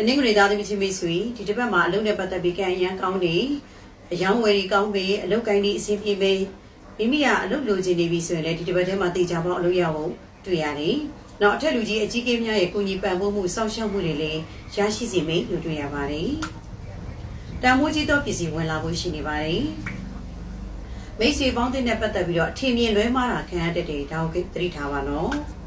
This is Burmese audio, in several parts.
တနင်္ဂနွေသားသမီးချင်းမိတ်ဆွေဒီတစ်ပတ်မှာအလုပ်နဲ့ပတ်သက်ပြီးကံအရန်ကောင်းနေအယောင်းဝယ်ကြီးကောင်းပေအလုပ်ကိုင်းဒီအဆင်ပြေပေမိမိကအလုပ်လိုချင်နေပြီဆိုရင်လည်းဒီတစ်ပတ်ထဲမှာတေချာပေါင်းအလုပ်ရဖို့တွေ့ရတယ်။နောက်အထက်လူကြီးအကြီးကဲများရဲ့ကိုညီပံ့ပိုးမှုစောင့်ရှောက်မှုတွေလည်းရရှိစေမယ်လို့တွေ့ရပါတယ်။တန်မိုးကြီးသောပစ္စည်းဝင်လာဖို့ရှိနေပါတယ်။မိတ်ဆွေပေါင်းတဲ့နဲ့ပတ်သက်ပြီးတော့အထင်မြင်လွဲမှားတာခံရတဲ့တဲ့ဒါကိုသတိထားပါနော်။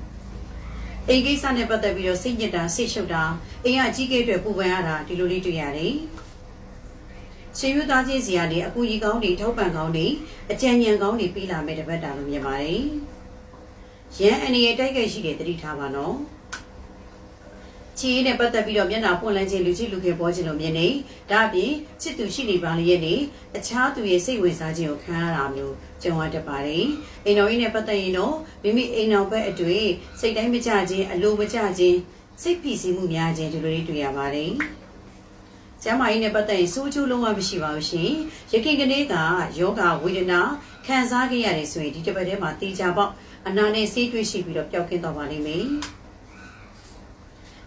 အိမ်ကိစ္စနဲ့ပတ်သက်ပြီးတော့စိတ်ညစ်တာစိတ်ရှုပ်တာအိမ်ကအကြီးကဲအတွက်ပူပန်ရတာဒီလိုလေးတွေ့ရတယ်။ရှင်ယူသားချင်းစီကနေအကူကြီးကောင်းတွေထောက်ပံ့ကောင်းတွေအကြံဉာဏ်ကောင်းတွေပေးလာမဲ့တပတ်တာလို့မြင်ပါတယ်။ရန်အနေနဲ့တိုက်ခိုက်ရှိတဲ့သတိထားပါနော်။ ချီးနဲ့ပတ်သက်ပြီးတော့မျက်နှာပွင့်လန်းခြင်းလူချင်းလူခင်ပေါ်ခြင်းလို့မြင်နေဒါအပြင်ချစ်သူရှိနေပါလေရဲ့နေအခြားသူရဲ့စိတ်ဝင်စားခြင်းကိုခံရတာမျိုးကြုံရတတ်ပါတယ်အိမ်တော်ကြီးနဲ့ပတ်သက်ရင်တော့မိမိအိမ်တော်ဘက်အတွေ့စိတ်တိုင်းမကြခြင်းအလိုမကြခြင်းစိတ်ဖိစီးမှုများခြင်းဒီလိုလေးတွေ့ရပါတယ်ကျမ်းမာရေးနဲ့ပတ်သက်ရင်စိုးကျိုးလုံးဝမရှိပါဘူးရှင်ရခင်ကနေ့ကယောဂဝေဒနာခံစားခဲ့ရတယ်ဆိုရင်ဒီတစ်ပတ်ထဲမှာတေချာပေါက်အနာနဲ့ဆေးတွေ့ရှိပြီးတော့ပျောက်ကင်းသွားပါလိမ့်မယ်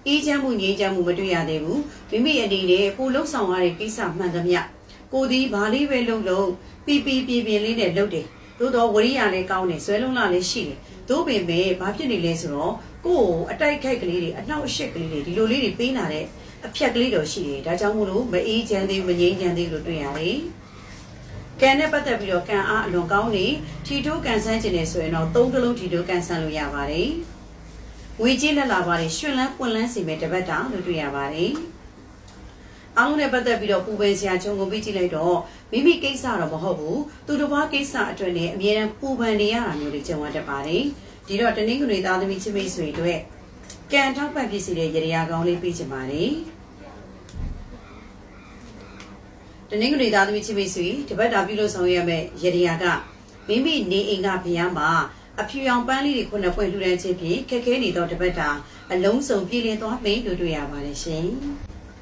အေးချမ်းမှုငြိမ်းချမ်းမှုမတွေ့ရသေးဘူးမိမိအနေနဲ့ကိုလှုပ်ဆောင်ရတဲ့ကိစ္စမှန်သမျှကိုဒီဘာလေးပဲလုပ်လို့ပီပီပြင်းပြင်းလေးနဲ့လုပ်တယ်သို့တော့ဝရိယလည်းကောင်းတယ်ဇွဲလုံးလာလည်းရှိတယ်သို့ပင်ပဲဘာဖြစ်နေလဲဆိုတော့ကိုယ့်ကိုအတိုက်ခိုက်ကလေးတွေအနှောက်အယှက်ကလေးတွေဒီလိုလေးတွေပေးလာတဲ့အဖြက်ကလေးတော့ရှိတယ်ဒါကြောင့်မို့လို့မအေးချမ်းသေးဘူးမငြိမ်းချမ်းသေးဘူးလို့တွေ့ရတယ်ကံနဲ့ပတ်သက်ပြီးတော့ကံအားအလွန်ကောင်းနေထီတိုးကန်ဆန်းခြင်းနေဆိုရင်တော့သုံးကလုံးထီတိုးကန်ဆန်းလို့ရပါတယ်။ ငွေကြေးလက်လာပါတယ်ရွှင်လန်းပွင့်လန်းစီမဲ့တပတ်တာလို့တွေ့ရပါတယ်။အားလုံးနဲ့ပတ်သက်ပြီးတော့ပူပန်စရာခြုံငုံပြီးကြည့်လိုက်တော့မိမိကိစ္စတော့မဟုတ်ဘူးသူတစ်ပါးကိစ္စအတွက်လည်းအမြဲတမ်းပူပန်နေရတာမျိုးတွေကြုံရတတ်ပါတယ်။ဒီတော့တနင်္ဂနွေသားသမီးချင်းမိတ်ဆွေတို့ကံထောက်ပံ့ဖြစ်စီတဲ့ရေရာကောင်းလေးပေးချင်ပါတယ်။တနင်္ဂနွေသားသမီးချင်းမိတ်ဆွေတပတ်တာပြုလို့ဆောင်ရွက်ရမယ့်ရေရာကမိမိနေအိမ်ကဘုရားမှာ အဖြူရောင်ပန်းလေးတွေခုနှစ်ပွင့်လှူဒန်းခြင်းဖြင့်ခက်ခဲနေသောတပတ်တာအလုံးစုံပြည်လည်သွားမယ်လို့တွေ့ရပါတယ်ရှင်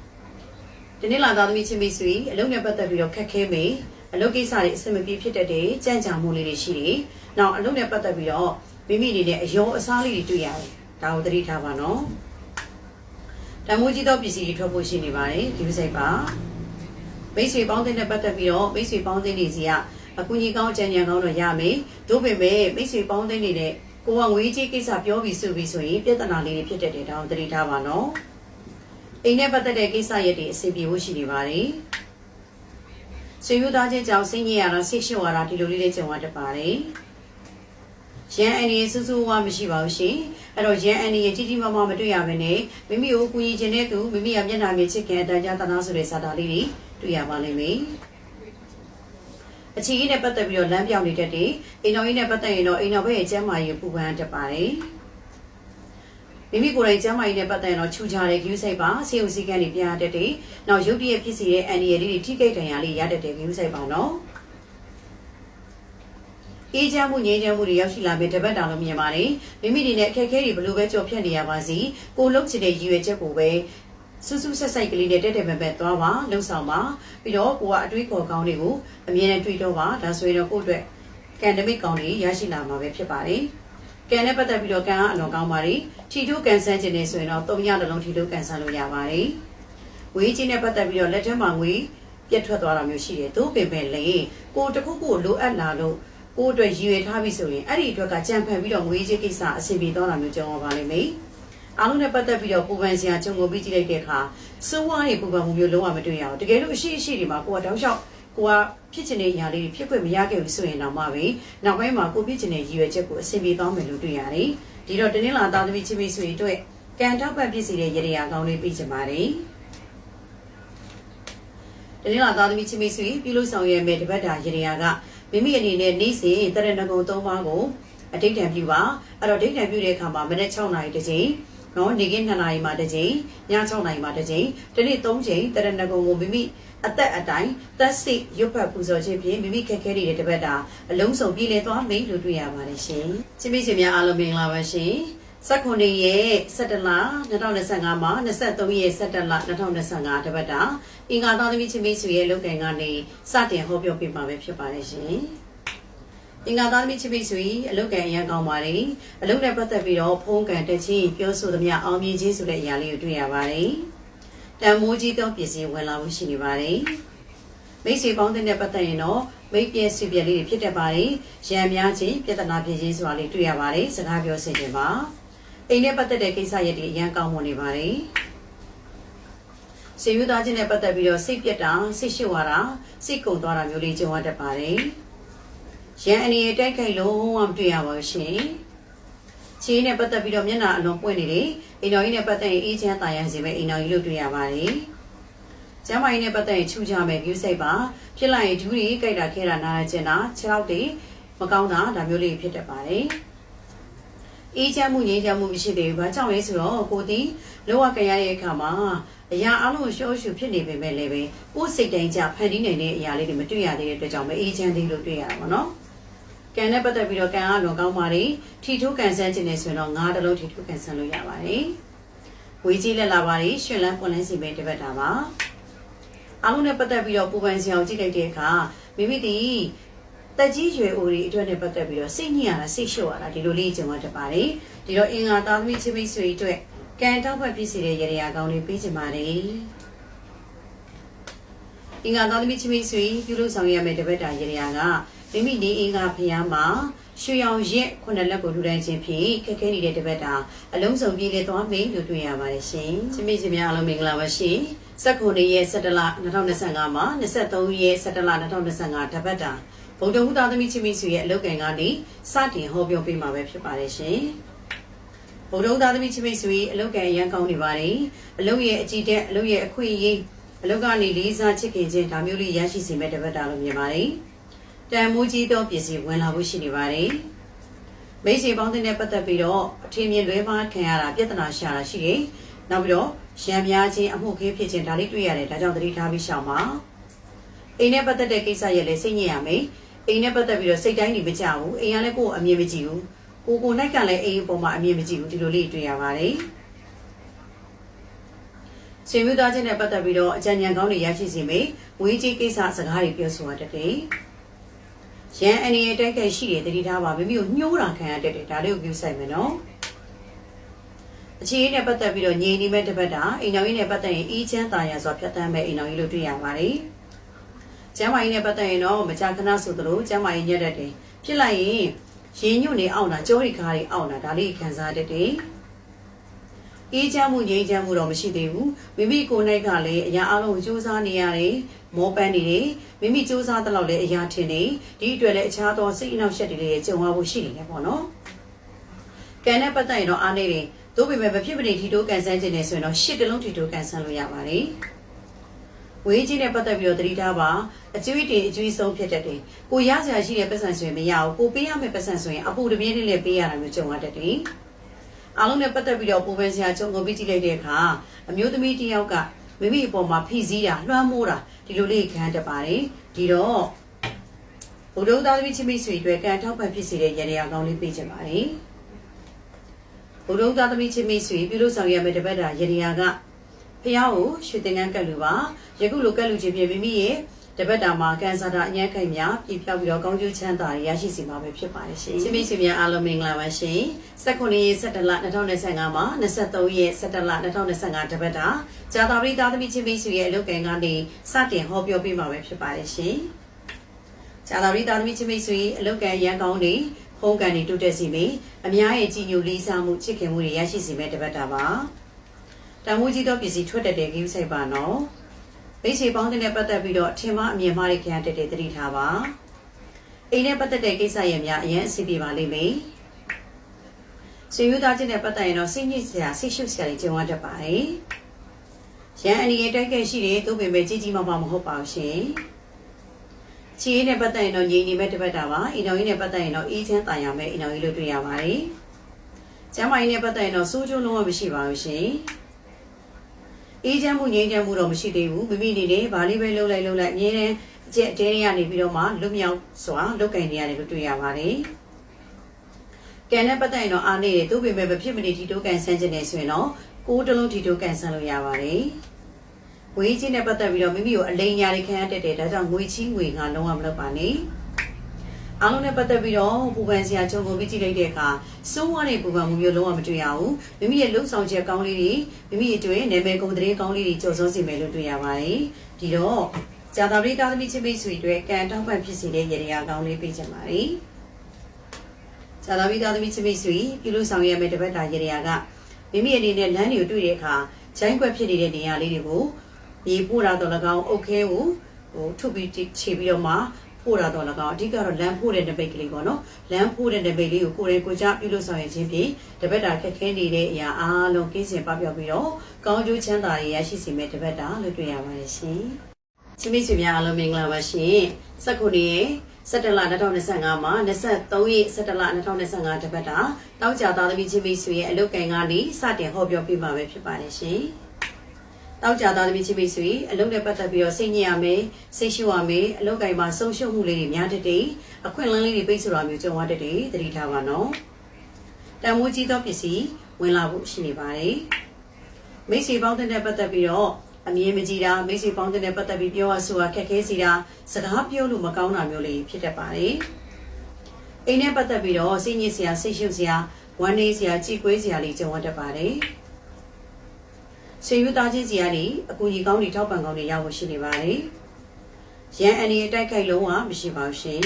။ဒီနေ့လာသားသမီးချင်းမိတ်ဆွေအလုံးနဲ့ပတ်သက်ပြီးတော့ခက်ခဲမယ်အလုပ်ကိစ္စတွေအဆင်မပြေဖြစ်တတ်တဲ့ကြံ့ကြာမှုလေးတွေရှိတယ်။နောက်အလုပ်နဲ့ပတ်သက်ပြီးတော့မိမိအနေနဲ့အယောအစားလေးတွေတွေ့ရတယ်။ဒါကိုသတိထားပါနော်။တမိုးကြီးသောပစ္စည်းတွေထွက်ဖို့ရှိနေပါတယ်ဒီဥစိတ်ပါ။မိတ်ဆွေပေါင်းတဲ့နဲ့ပတ်သက်ပြီးတော့မိတ်ဆွေပေါင်းတဲ့နေစီက အကူကြီးကောင်းကြံဉာဏ်ကောင်းတော့ရမယ်။တို့ပေမဲ့မိတ်ဆွေပေါင်းတဲ့နေတဲ့ကိုကငွေကြီးကိစ္စပြောပြီးဆိုပြီးဆိုရင်ပြဿနာလေးတွေဖြစ်တတ်တယ်ဒါကိုသတိထားပါနော်။အိမ်နဲ့ပတ်သက်တဲ့ကိစ္စရက်တွေအဆင်ပြေဖို့ရှိနေပါတယ်။ဆွေမျိုးသားချင်းကြောင့်စိတ်ညစ်ရတာဆိတ်ရှုပ်ရတာဒီလိုလေးလေးကြုံရတတ်ပါတယ်။ရန်အန်ဒီစူးစူးဝါမရှိပါဘူးရှင်။အဲ့တော့ရန်အန်ဒီရဲ့ကြီးကြီးမားမားမတွေ့ရဘဲနဲ့မိမိကိုကူညီခြင်းတဲ့သူမိမိကမျက်နှာမြေချစ်ခင်အတန်ကြာတနာဆိုတဲ့စာသားလေးတွေတွေ့ရပါလိမ့်မယ်။ အချီကြီးနဲ့ပတ်သက်ပြီးတော့လမ်းပြောင်းနေတတ်တယ်။အိမ်တော်ကြီးနဲ့ပတ်သက်ရင်တော့အိမ်တော်ဘက်ရဲ့ကျမ်းမာရေးပူပန်တတ်ပါတယ်။မိမိကိုယ်တိုင်ကျမ်းမာရေးနဲ့ပတ်သက်ရင်တော့ခြူချတဲ့ view site ပါဆေးရုံစည်းကမ်းတွေပြရတတ်တယ်။နောက်ရုပ်တရက်ဖြစ်စီတဲ့အန်ဒီရလေးတွေထိကိတ်တန်ရာလေးရတတ်တဲ့ view site ပါနော်။အေးချမ်းမှုငြိမ်းချမ်းမှုတွေရောက်ရှိလာပြီတပတ်တောင်လို့မြင်ပါတယ်မိမိတွေနဲ့အခက်အခဲတွေဘလို့ပဲကြော်ဖြတ်နေရပါစီကိုလုံးချင်တဲ့ရည်ရွယ်ချက်ကိုပဲ စူးစူးဆက်ဆိုင်ကလေးနဲ့တက်တက်ပဲပဲသွားပါလှုပ်ဆောင်ပါပြီးတော့ကိုကအတွေးခေါ်ကောင်းတွေကိုအမြဲတမ်းတွေးတော့ပါဒါဆိုရင်တော့ကိုယ့်အတွက်ကန်ဒမစ်ကောင်းတွေရရှိလာမှာပဲဖြစ်ပါတယ်ကံနဲ့ပတ်သက်ပြီးတော့ကံကအလွန်ကောင်းပါတယ်ထီထိုးကန်ဆန်းခြင်းနေဆိုရင်တော့၃ညလုံးထီထိုးကန်ဆန်းလို့ရပါတယ်ဝေးချင်းနဲ့ပတ်သက်ပြီးတော့လက်ထက်မှာငွေပြတ်ထွက်သွားတာမျိုးရှိတယ်သို့ပင်ပဲလေကိုတခုခုလိုအပ်လာလို့ကိုအတွက်ရည်ရွယ်ထားပြီဆိုရင်အဲ့ဒီအတွက်ကကြံဖန်ပြီးတော့ငွေကြေးကိစ္စအဆင်ပြေသွားတာမျိုးကြောင်းပါလိမ့်မယ် အားလုံးနဲ့ပတ်သက်ပြီးတော့ပူပန်စရာကြုံကိုပြီးကြည့်လိုက်တဲ့အခါစိုးဝါးတွေပူပန်မှုမျိုးလုံးဝမတွေ့ရအောင်တကယ်လို့အရှိအရှိတွေမှာကိုကတောက်လျှောက်ကိုကဖြစ်ချင်တဲ့ຢာလေးတွေဖြစ်ခွင့်မရခဲ့ဘူးဆိုရင်တော့မှပဲနောက်ပိုင်းမှာကိုဖြစ်ချင်တဲ့ရည်ရွယ်ချက်ကိုအဆင်ပြေသွားမယ်လို့တွေ့ရတယ်ဒီတော့တင်းလာသားသမီးချင်းမိတ်ဆွေတို့ကံထောက်ပံ့ဖြစ်စီတဲ့ရေရာကောင်းလေးပြီးချင်ပါတယ်တင်းလာသားသမီးချင်းမိတ်ဆွေပြုလို့ဆောင်ရွက်မဲ့တပတ်တာရေရာကမိမိအနေနဲ့နေ့စဉ်တရဏဂုံ၃ပါးကိုအတိတ်တံပြုပါအဲ့တော့ဒိဋ္ဌံပြုတဲ့အခါမှာမနေ့6နာရီတစ်ချိန် နော်နေကင်း2နာရီမှတစ်ချိန်ည6နာရီမှတစ်ချိန်ဒီနေ့3ချိန်တရဏဂုံကိုမိမိအသက်အတိုင်းသက်စိရွတ်ဖတ်ပူဇော်ခြင်းဖြင့်မိမိခက်ခဲနေတဲ့တပတ်တာအလုံးစုံပြည်လည်သွားမိလို့တွေ့ရပါတယ်ရှင်ချင်းမိတ်ဆွေများအားလုံးမင်္ဂလာပါရှင်19ရက်17လ2025မှာ23ရက်17လ2025တပတ်တာအင်္ဂါသားသမီးချင်းမိတ်ဆွေရဲ့လုပ်ကံကနေစတင်ဟောပြောပြမှာပဲဖြစ်ပါတယ်ရှင် အင်္ဂါသားသမီးချင်းမိတ်ဆွေအလုပ်ကံအရန်ကောင်းပါတယ်အလုပ်နဲ့ပတ်သက်ပြီးတော့ဖုန်းကံတက်ချင်းပြောဆိုသမျှအောင်မြင်ခြင်းဆိုတဲ့အရာလေးကိုတွေ့ရပါတယ်တတန်မိုးကြီးသောပစ္စည်းဝင်လာဖို့ရှိနေပါတယ်မိတ်ဆွေပေါင်းတဲ့ပတ်သက်ရင်တော့မိတ်ပြည့်စုပြည့်လေးတွေဖြစ်တတ်ပါတယ်ရံများခြင်းပြဿနာဖြစ်ခြင်းဆိုတာလေးတွေ့ရပါတယ်စကားပြောဆင်ခြင်းပါအိမ်နဲ့ပတ်သက်တဲ့ကိစ္စရပ်တွေအရန်ကောင်းမွန်နေပါတယ်စေယူသားချင်းနဲ့ပတ်သက်ပြီးတော့စိတ်ပြက်တာစိတ်ရှုပ်ရတာစိတ်ကုန်သွားတာမျိုးလေးကြုံရတတ်ပါတယ် ရံအနေနဲ့တိုက်ခိုက်လုံးဝမတွေ့ရပါဘူးရှင်ခြေနဲ့ပတ်သက်ပြီးတော့မျက်နှာအလွန်ပွင့်နေတယ်အိမ်တော်ကြီးနဲ့ပတ်သက်ရင်အေးချမ်းတာရန်စီပဲအိမ်တော်ကြီးလို့တွေ့ရပါတယ်ကျမ်းမာရေးနဲ့ပတ်သက်ရင်ချူကြမယ် view စိတ်ပါဖြစ်လိုက်ရင်ဒူးတွေကြိုက်တာခဲတာနားကျင်တာခြေထောက်တွေမကောင်းတာဒါမျိုးလေးဖြစ်တတ်ပါတယ် အေးချမ်းမှုငြိမ်းချမ်းမှုမရှိသေးဘူး။ဘာကြောင့်လဲဆိုတော့ကိုဒီလောကကရရဲ့အခါမှာအရာအလုံးရှော့ရှုဖြစ်နေပေမဲ့လည်းပဲကိုယ်စိတ်တိုင်းကြဖန်တီးနိုင်တဲ့အရာလေးတွေမတွေ့ရသေးတဲ့အတွက်ကြောင့်ပဲအေးချမ်းသေးလို့တွေ့ရတာပေါ့နော်။ကံနဲ့ပတ်သက်ပြီးတော့ကံအလွန်ကောင်းပါတယ်။ထီထိုးကန်ဆန်းခြင်းနဲ့ဆိုရင်တော့ငါးတလုံးထီထိုးကန်ဆန်းလို့ရပါတယ်။ဝေးကြီးလက်လာပါတယ်ရှင်လန်းပွန်လန်းစီပဲတပတ်တာပါ။အားလုံးနဲ့ပတ်သက်ပြီးတော့ပူပန်စီအောင်ကြည့်လိုက်တဲ့အခါမိမိဒီ တက်ကြီးရွယ်အိုတွေအတွက်နဲ့ပတ်သက်ပြီးတော့စိတ်ညစ်ရတာစိတ်လျှော့ရတာဒီလိုလေးကြုံရတတ်ပါတယ်။ဒီတော့အင်္ဂါသားသမီးချင်းမိတ်ဆွေအတွက်ကံတောက်ဖက်ဖြစ်စေတဲ့ရေရာကောင်းလေးပေးချင်ပါတယ်။အင်္ဂါသားသမီးချင်းမိတ်ဆွေပြုလို့ဆောင်ရမယ့်တပတ်တာရေရာကမိမိနေအင်္ဂါဖျားမှာရွှေရောင်ရက်ခုနှစ်လက်ကိုလှူဒန်းခြင်းဖြင့်ခက်ခဲနေတဲ့တပတ်တာအလုံးစုံပြည့်လည်သွားမယ်လို့တွေ့ရပါတယ်ရှင်။ချင်းမိတ်ဆွေများအားလုံးမင်္ဂလာပါရှင်။စက်ခုနှစ်ရက်17လ2025မှာ23ရက်17လ2025တပတ်တာ ဗုဒ္ဓဟူသားသမီးချင်းမိတ်ဆွေရဲ့အလုပ်ကံကနေစတင်ဟောပြောပေးမှာပဲဖြစ်ပါတယ်ရှင်။ဗုဒ္ဓဟူသားသမီးချင်းမိတ်ဆွေအလုပ်ကံရန်ကောင်းနေပါတယ်။အလုပ်ရဲ့အကြည့်တဲ့အလုပ်ရဲ့အခွင့်အရေးအလုပ်ကနေလေးစားချစ်ခင်ခြင်းဒါမျိုးလေးရရှိစေမဲ့တပတ်တာလို့မြင်ပါတယ်။တန်မိုးကြီးသောပစ္စည်းဝင်လာဖို့ရှိနေပါတယ်။မိတ်ဆွေပေါင်းတဲ့ပတ်သက်ပြီးတော့အထင်မြင်လွဲမှားခံရတာပြဿနာရှာတာရှိတယ်။နောက်ပြီးတော့ရံများခြင်းအမှုခေးဖြစ်ခြင်းဒါလေးတွေ့ရတယ်ဒါကြောင့်သတိထားပြီးရှောင်ပါ။အိမ်နဲ့ပတ်သက်တဲ့ကိစ္စရဲ့လည်းစိတ်ညစ်ရမယ်။ အိမ်နဲ့ပတ်သက်ပြီးတော့စိတ်တိုင်းနေမကြဘူး။အိမ်ကလည်းကိုယ်အမြင်မကြည့်ဘူး။ကိုကိုနိုင်ကလည်းအိမ်အပေါ်မှာအမြင်မကြည့်ဘူးဒီလိုလေးတွေ့ရပါတယ်။ဆွေမျိုးသားချင်းနဲ့ပတ်သက်ပြီးတော့အကြံဉာဏ်ကောင်းတွေရရှိစေမယ်။ဝေးကြီးကိစ္စစကားတွေပြောဆိုရတတ်တယ်။ရန်အနေနဲ့တိုက်ခိုက်ရှိတယ်တတိထားပါမိမိကိုညှိုးတာခံရတတ်တယ်ဒါလေးကိုပြုဆိုင်မယ်နော်။အခြေအနေနဲ့ပတ်သက်ပြီးတော့ညီနေမဲ့တပတ်တာအိမ်တော်ကြီးနဲ့ပတ်သက်ရင်အီးချမ်းတာယာစွာဖြတ်တန်းမဲ့အိမ်တော်ကြီးလို့တွေ့ရပါတယ်။ ကျမ်းမာရေးနဲ့ပတ်သက်ရင်တော့မကြာခဏဆိုသလိုကျမ်းမာရေးညက်တတ်တယ်။ဖြစ်လိုက်ရင်ရင်ညွတ်နေအောင်တာကြောရီကားတွေအောင်တာဒါလေးခံစားတတ်တယ်။အေးချမ်းမှုငြိမ်းချမ်းမှုတော့မရှိသေးဘူးမိမိကိုယ်၌ကလည်းအရာအလုံးစူးစမ်းနေရတယ်မောပန်းနေတယ်မိမိစူးစမ်းတဲ့လောက်လည်းအရာထင်နေဒီအတွက်လည်းအခြားသောစိတ်အနှောက်အယှက်တွေလည်းကြုံရဖို့ရှိနေတယ်ပေါ့နော်ကံနဲ့ပတ်သက်ရင်တော့အားနေတယ်သို့ပေမဲ့မဖြစ်မနေထီတိုးကန်ဆန်းခြင်းနဲ့ဆိုရင်တော့ရှစ်တလုံးထီတိုးကန်ဆန်းလို့ရပါတယ် ဝေးကြီးနဲ့ပတ်သက်ပြီးတော့သတိထားပါအကျွေးတင်အကျွေးဆုံးဖြစ်တတ်တယ်ကိုရစရာရှိတဲ့ပတ်စံဆိုရင်မရဘူးကိုပေးရမယ့်ပတ်စံဆိုရင်အပူတပြင်းလေးလည်းပေးရတာမျိုးကြုံရတတ်တယ်အားလုံးနဲ့ပတ်သက်ပြီးတော့ပုံပဲဆရာကြုံကုန်ပြီးကြည့်လိုက်တဲ့အခါအမျိုးသမီးတစ်ယောက်ကမိမိအပေါ်မှာဖိစီးတာလွှမ်းမိုးတာဒီလိုလေးခံတတ်ပါတယ်ဒီတော့ဘုဒ္ဓသားသမီးချင်းမိတ်ဆွေတွေကံထောက်ပံ့ဖြစ်စေတဲ့ရရေအကောင်းလေးပေးချင်ပါတယ်ဘုဒ္ဓသားသမီးချင်းမိတ်ဆွေပြုလို့ဆောင်ရမယ့်တပတ်တာရရေက ဖះကိုရွှေတင်ကန်းကတ်လူပါယခုလိုကတ်လူချင်းပြမိမိရဲ့တပတ်တာမှာကန်ဆာတာအញ្ញက်ခိုင်များပြပြောက်ပြီးတော့ကောင်းကျိုးချမ်းသာရရှိစီမှာပဲဖြစ်ပါတယ်ရှင်။ချင်းမိတ်ဆွေများအားလုံးမင်္ဂလာပါရှင်။19ရက်17လ2025မှာ23ရက်17လ2025တပတ်တာဂျာတာပရိသားသမီးချင်းမိတ်ဆွေရဲ့အလုပ်ကံကနေစတင်ဟောပြောပေးမှာပဲဖြစ်ပါတယ်ရှင်။ဂျာတာပရိသားသမီးချင်းမိတ်ဆွေအလုပ်ကံရန်ကောင်းနေဖုံးကန်နေတိုးတက်စီမေအများရဲ့ကြည်ညိုလေးစားမှုချစ်ခင်မှုတွေရရှိစီမဲ့တပတ်တာပါ။ တန်မိုးကြီးသောပစ္စည်းထွက်တက်တဲ့ကိစ္စပါနော်။မိတ်ဆွေပေါင်းတဲ့ပတ်သက်ပြီးတော့အထင်မှားအမြင်မှားတွေခံရတဲ့တဲ့သတိထားပါအိမ်နဲ့ပတ်သက်တဲ့ကိစ္စရဲ့များအရင်အစီအပြေပါလိမ့်မယ်ဆွေမျိုးသားချင်းနဲ့ပတ်သက်ရင်တော့စိတ်ညစ်စရာစိတ်ရှုပ်စရာတွေကြုံရတတ်ပါတယ်ရန်အနေနဲ့တိုက်ခဲ့ရှိတယ်သို့ပေမဲ့ကြီးကြီးမားမားမဟုတ်ပါဘူးရှင်ချီးနဲ့ပတ်သက်ရင်တော့ညီနေမဲ့တစ်ပတ်တာပါအင်တော်ကြီးနဲ့ပတ်သက်ရင်တော့အေးချမ်းတာယာမဲ့အင်တော်ကြီးလို့တွေ့ရပါတယ်ကျမ်းမာရေးနဲ့ပတ်သက်ရင်တော့စိုးကျိုးလုံးဝမရှိပါဘူးရှင် အေးချမ်းမှုငြိမ်းချမ်းမှုတော့မရှိသေးဘူးမိမိအနေနဲ့ဗာလေးပဲလှုပ်လိုက်လှုပ်လိုက်အမြဲတမ်းအကျက်တဲတွေကနေပြီးတော့မှလွတ်မြောက်စွာလုတ်ကင်နေရတယ်လို့တွေ့ရပါတယ်ကံနဲ့ပတ်သက်ရင်တော့အားနေတယ်သူ့ပေမဲ့မဖြစ်မနေဒီတိုးကန်ဆန်းခြင်းနေဆိုရင်တော့ကိုးတလုံးဒီတိုးကန်ဆန်းလို့ရပါတယ်ငွေချင်းနဲ့ပတ်သက်ပြီးတော့မိမိကိုအလိမ်ညာတွေခံရတတ်တယ်ဒါကြောင့်ငွေချင်းငွေငါလုံးဝမလုပ်ပါနဲ့ အားလုံးနဲ့ပတ်သက်ပြီးတော့ပူပန်စရာချုံကုန်ပြီးကြည့်လိုက်တဲ့အခါစိုးဝါးတဲ့ပူပန်မှုမျိုးလုံးဝမတွေ့ရဘူးမိမိရဲ့လှုပ်ဆောင်ချက်ကောင်းလေးတွေမိမိအတွက်နာမည်ကုန်တဲ့ကောင်းလေးတွေကြော်စိုးစီမယ်လို့တွေ့ရပါတယ်ဒီတော့ဇာတာပရိသားသမီးချင်းမိတ်ဆွေတွေကံတောက်ပံ့ဖြစ်စေတဲ့ရေရာကောင်းလေးပေးချင်ပါတယ်ဇာတာပရိသားသမီးချင်းမိတ်ဆွေပြုလို့ဆောင်ရမယ့်တပတ်တာရေရာကမိမိအနေနဲ့လမ်းတွေကိုတွေ့တဲ့အခါဂျိုင်းကွက်ဖြစ်နေတဲ့နေရာလေးတွေကိုမြေပို့တာတော့၎င်းအုတ်ခဲကိုဟိုထုတ်ပြီးခြေပြီးတော့မှ ပို့တာတော့၎င်းအဓိကတော့လမ်းပို့တဲ့နပိတ်ကလေးပေါ့နော်လမ်းပို့တဲ့နပိတ်လေးကိုကိုယ်ရေကိုကြပြုလို့ဆောင်ရခြင်းဖြင့်တပတ်တာခက်ခဲနေတဲ့အရာအားလုံးကင်းစင်ပပျောက်ပြီးတော့ကောင်းကျိုးချမ်းသာရရရှိစေမယ့်တပတ်တာလို့တွေ့ရပါတယ်ရှင်ချင်းမိတ်ဆွေများအားလုံးမင်္ဂလာပါရှင်စက္ခုနေရဲ့17လ2025မှာ23ရက်17လ2025တပတ်တာတောက်ကြသားသမီးချင်းမိတ်ဆွေရဲ့အလုတ်ကန်ကနေစတင်ဟောပြောပြမှာပဲဖြစ်ပါတယ်ရှင် တောက်ကြသားသမီးချင်းမိတ်ဆွေအလုတ်နဲ့ပတ်သက်ပြီးတော့စိတ်ညစ်ရမယ်စိတ်ရှုရမယ်အလုတ်ကန်မှာဆုံးရှုံးမှုလေးတွေများတဲ့တဲ့အခွင့်အလမ်းလေးတွေပိတ်ဆို့တာမျိုးကြုံရတဲ့တဲ့သတိထားပါနော်တန်မိုးကြီးသောပစ္စည်းဝင်လာဖို့ရှိနေပါတယ်မိတ်ဆွေပေါင်းတဲ့ပတ်သက်ပြီးတော့အမြင်မကြည်တာမိတ်ဆွေပေါင်းတဲ့ပတ်သက်ပြီးပြောရဆိုတာခက်ခဲစီတာစကားပြောလို့မကောင်းတာမျိုးလေးဖြစ်တတ်ပါတယ်။အိမ်နဲ့ပတ်သက်ပြီးတော့စိတ်ညစ်စရာစိတ်ရှုပ်စရာဝမ်းနည်းစရာကြည်ကွေးစရာလေးကြုံရတတ်ပါတယ်။ ဆွေယူသားချင်းစီကနေအကူကြီးကောင်းတွေထောက်ပံ့ကောင်းတွေရဖို့ရှိနေပါတယ်။ရန်အနေအတိုက်ခိုက်လုံးဝမရှိပါဘူးရှင်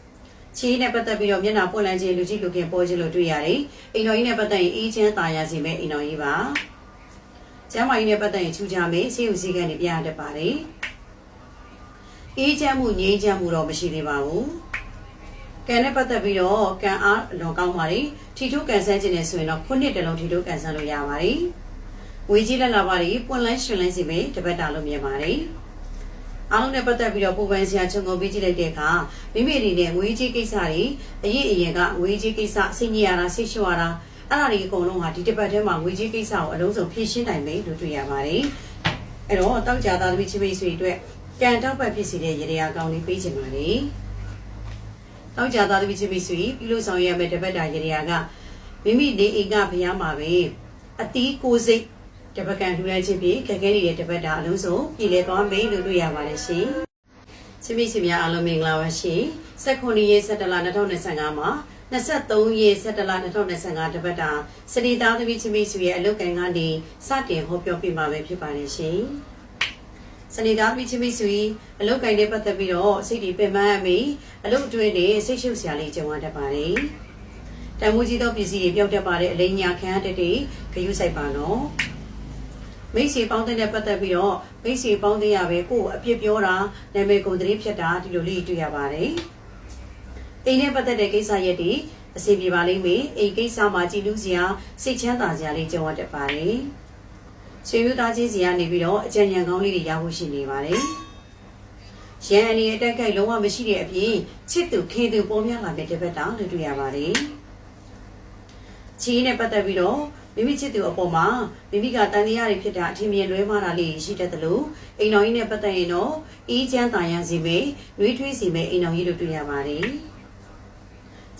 ။ချီးနဲ့ပတ်သက်ပြီးတော့မျက်နှာပွင့်လန်းခြင်းလူကြီးလူကင်ပေါ်ခြင်းလို့တွေ့ရတယ်။အိမ်တော်ကြီးနဲ့ပတ်သက်ရင်အေးချမ်းသာယာစေမယ့်အိမ်တော်ကြီးပါ။ကျမ်းမာရေးနဲ့ပတ်သက်ရင်ချူကြမယ်ဆေးရုံစည်းကမ်းတွေပြရတတ်ပါတယ်။အေးချမ်းမှုငြိမ်းချမ်းမှုတော့မရှိသေးပါဘူး။ကံနဲ့ပတ်သက်ပြီးတော့ကံအားအလွန်ကောင်းပါတယ်။ထီထိုးကန်ဆန်းခြင်းနဲ့ဆိုရင်တော့ခုနှစ်တလုံးထီထိုးကန်ဆန်းလို့ရပါတယ်။ ဝေကြီးလက်လာပါတွေပွန်လန်းရှင်လန်းစီပဲတပတ်တာလို့မြင်ပါတယ်။အားလုံးနဲ့ပတ်သက်ပြီးတော့ပူပန်စရာခြုံငုံပေးကြည့်လိုက်တဲ့အခါမိမိအနေနဲ့ငွေကြီးကိစ္စတွေအရေးအရင်ကငွေကြီးကိစ္စစိတ်ညစ်ရတာစိတ်လျှော့ရတာအဲ့ဒါတွေအကုန်လုံးဟာဒီတစ်ပတ်ထဲမှာငွေကြီးကိစ္စကိုအလုံးစုံဖြည့်ရှင်းနိုင်မယ်လို့တွေ့ရပါတယ်။အဲ့တော့တောက်ကြသားသမီးချင်းမိတ်ဆွေတို့ကံတောက်ပတ်ဖြစ်စီတဲ့ရေရာကောင်းလေးပေးချင်ပါတယ်။တောက်ကြသားသမီးချင်းမိတ်ဆွေပြုလို့ဆောင်ရမယ့်တပတ်တာရေရာကမိမိနေအိမ်ကဘုရားမှာပဲအတီးကိုစိတ် တပတ်ကန်ထူလိုက်ခြင်းဖြင့်ခက်ခဲနေတဲ့တပတ်တာအလုံးစုံပြည်လဲသွားမယ်လို့တွေ့ရပါတယ်ရှင်။ချင်းမိတ်ဆွေများအားလုံးမင်္ဂလာပါရှင်။19ရက်17လ2025မှာ23ရက်17လ2025တပတ်တာစရီသားသမီးချင်းမိတ်ဆွေရဲ့အလုတ်ကန်ကနေစတင်ဟောပြောပြမှာပဲဖြစ်ပါတယ်ရှင်။စရီသားသမီးချင်းမိတ်ဆွေအလုတ်ကန်နဲ့ပတ်သက်ပြီးတော့စိတ်ဒီပင်ပန်းရမေအလုတ်အတွင်းနဲ့စိတ်ရှုပ်စရာလေးကြုံရတတ်ပါတယ်။တန်မိုးကြီးသောပစ္စည်းတွေပျောက်တတ်ပါတယ်အလိညာခံရတဲ့တွေဂယုစိုက်ပါနော်။ မိတ်ဆွေပေါင်းတဲ့ပတ်သက်ပြီးတော့မိတ်ဆွေပေါင်းတဲ့ရပဲကို့အပြစ်ပြောတာနာမည်ကုန်သတင်းဖြတ်တာဒီလိုလေးတွေ့ရပါတယ်။အိမ်နဲ့ပတ်သက်တဲ့ကိစ္စရက်တွေအစီပြေပါလိမ့်မယ်အိမ်ကိစ္စမှာကြည်လူစရာစိတ်ချမ်းသာစရာလေးကြုံရတတ်ပါတယ်ဆွေမျိုးသားချင်းစီကနေပြီးတော့အကြံဉာဏ်ကောင်းလေးတွေရဖို့ရှိနေပါတယ်ရန်အနေအတက်ခိုက်လုံးဝမရှိတဲ့အပြင်ချစ်သူခင်သူပေါ်များလာတဲ့တစ်ပတ်တောင်လို့တွေ့ရပါတယ်ချီးနဲ့ပတ်သက်ပြီးတော့ မိမိချစ်သူအပေါ်မှာမိမိကတန်တရားတွေဖြစ်တာအထင်မြင်လွဲမှားတာလေးရှိတတ်တယ်လို့အိမ်တော်ကြီးနဲ့ပတ်သက်ရင်တော့အေးချမ်းသာရစီပဲနှွေးထွေးစီပဲအိမ်တော်ကြီးလို့တွေ့ရပါတယ်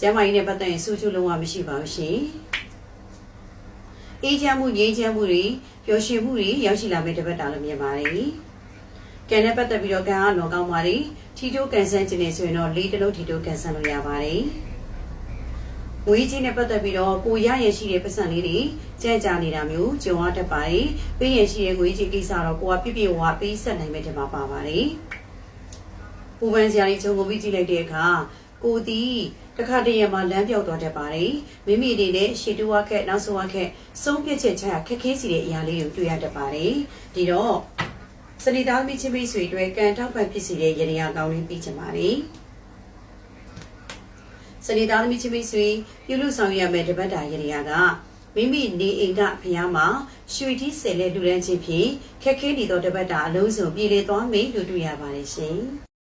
ကျမ်းမာရေးနဲ့ပတ်သက်ရင်ဆူချူလုံးဝမရှိပါဘူးရှင်။အေးချမ်းမှုငြိမ်းချမ်းမှုတွေပျော်ရွှင်မှုတွေရောက်ရှိလာမယ့်တပတ်တာလို့မြင်ပါတယ်။ကံနဲ့ပတ်သက်ပြီးတော့ကံအားလွန်ကောင်းပါတယ်။ထီတိုးကန်ဆန်းခြင်းနဲ့ဆိုရင်တော့လေးတလုံးထီတိုးကန်ဆန်းလို့ရပါတယ်။ ငွေကြီးနဲ့ပတ်သက်ပြီးတော့ကိုရရရှိတဲ့ပတ်စံလေးတွေကြဲကြနေတာမျိုးကြုံရတတ်ပါတယ်။ပေးရရှိတဲ့ငွေကြီးကိစ္စတော့ကိုကပြပြဝါပေးဆက်နိုင်မယ့်တမှာပါပါတယ်။ပူပန်စရာလေးခြုံငုံပြီးကြည့်လိုက်တဲ့အခါကိုတီတခါတည်းရမှာလမ်းပြောက်သွားတတ်ပါတယ်မိမိအနေနဲ့ရှေ့တူဝါခက်နောက်ဆုံးဝါခက်ဆုံးပြစ်ချက်ချရခက်ခဲစီတဲ့အရာလေးကိုတွေ့ရတတ်ပါတယ်ဒီတော့စနေသားမိချင်းမိတ်ဆွေတွေကံထောက်ပံ့ဖြစ်စီတဲ့ရည်ရည်ကောင်းလေးပြီးချင်ပါတယ် စနေသားမိချင်းမိတ်ဆွေပြုလို့ဆောင်ရမယ့်တပတ်တာရည်ရည်ကမိမိနေအိမ်ကဖျားမှာရွှေတီးဆယ်လဲလူတန်းချင်းဖြင့်ခက်ခဲနေသောတပတ်တာအလုံးစုံပြည်လေသွားမယ်လို့တွေ့ရပါတယ်ရှင်